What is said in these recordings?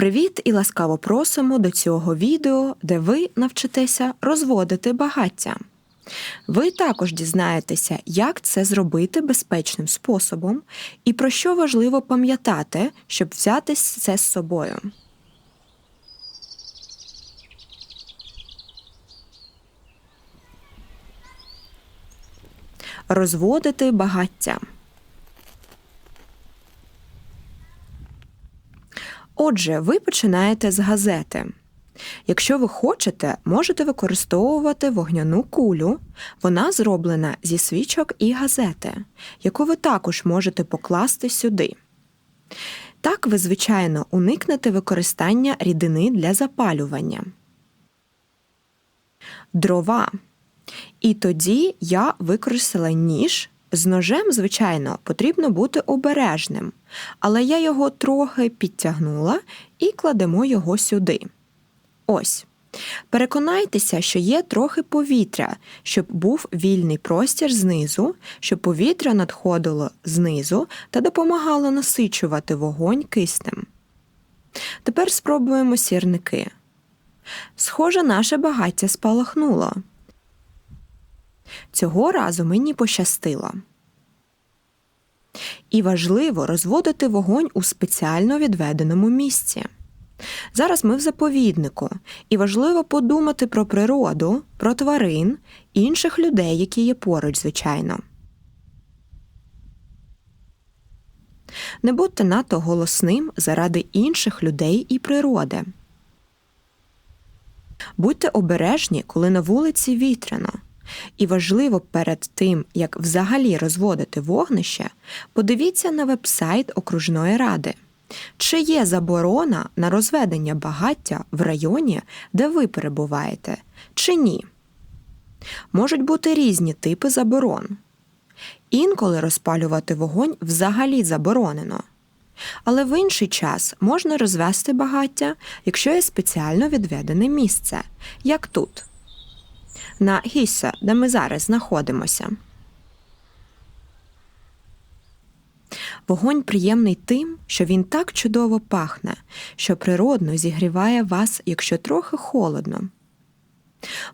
Привіт і ласкаво просимо до цього відео, де ви навчитеся розводити багаття. Ви також дізнаєтеся, як це зробити безпечним способом і про що важливо пам'ятати, щоб взяти це з собою. Розводити багаття. Отже, ви починаєте з газети. Якщо ви хочете, можете використовувати вогняну кулю. Вона зроблена зі свічок і газети, яку ви також можете покласти сюди. Так ви, звичайно, уникнете використання рідини для запалювання. Дрова. І тоді я використала ніж. З ножем, звичайно, потрібно бути обережним, але я його трохи підтягнула і кладемо його сюди. Ось. Переконайтеся, що є трохи повітря, щоб був вільний простір знизу, щоб повітря надходило знизу та допомагало насичувати вогонь киснем. Тепер спробуємо сірники. Схоже, наше багаття спалахнуло. Цього разу мені пощастило. І важливо розводити вогонь у спеціально відведеному місці. Зараз ми в заповіднику, і важливо подумати про природу, про тварин, інших людей, які є поруч, звичайно. Не будьте надто голосним заради інших людей і природи. Будьте обережні, коли на вулиці вітряно. І важливо перед тим, як взагалі розводити вогнище, подивіться на вебсайт окружної ради. Чи є заборона на розведення багаття в районі, де ви перебуваєте, чи ні? Можуть бути різні типи заборон. Інколи розпалювати вогонь взагалі заборонено. Але в інший час можна розвести багаття, якщо є спеціально відведене місце, як тут на Гісса, де ми зараз знаходимося. Вогонь приємний тим, що він так чудово пахне, що природно зігріває вас, якщо трохи холодно.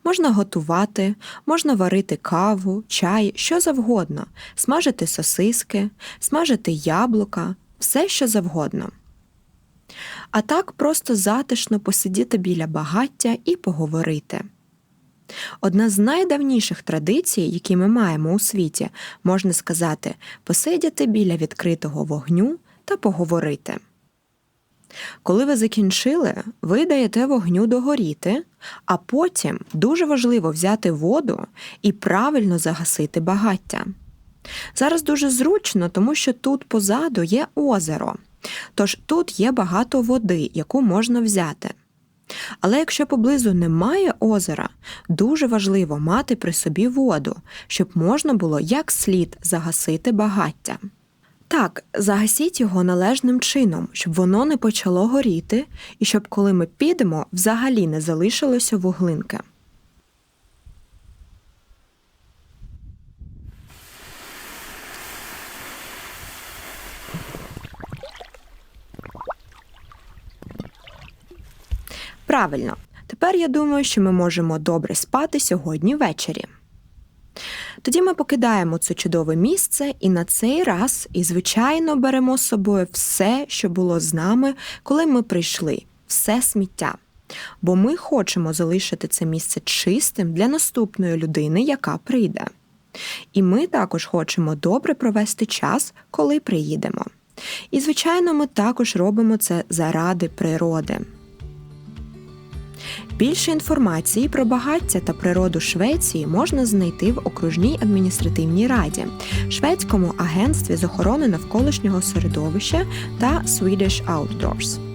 Можна готувати, можна варити каву, чай, що завгодно, смажити сосиски, смажити яблука, все що завгодно. А так просто затишно посидіти біля багаття і поговорити. Одна з найдавніших традицій, які ми маємо у світі, можна сказати, посидіти біля відкритого вогню та поговорити. Коли ви закінчили, ви даєте вогню догоріти, а потім дуже важливо взяти воду і правильно загасити багаття. Зараз дуже зручно, тому що тут позаду є озеро, тож тут є багато води, яку можна взяти. Але якщо поблизу немає озера, дуже важливо мати при собі воду, щоб можна було як слід загасити багаття. Так, загасіть його належним чином, щоб воно не почало горіти, і щоб, коли ми підемо, взагалі не залишилося вуглинки. Правильно, тепер я думаю, що ми можемо добре спати сьогодні ввечері. Тоді ми покидаємо це чудове місце і на цей раз, і, звичайно, беремо з собою все, що було з нами, коли ми прийшли, все сміття. Бо ми хочемо залишити це місце чистим для наступної людини, яка прийде. І ми також хочемо добре провести час, коли приїдемо. І, звичайно, ми також робимо це заради природи. Більше інформації про багаття та природу Швеції можна знайти в окружній адміністративній раді, шведському агентстві з охорони навколишнього середовища та Swedish Outdoors.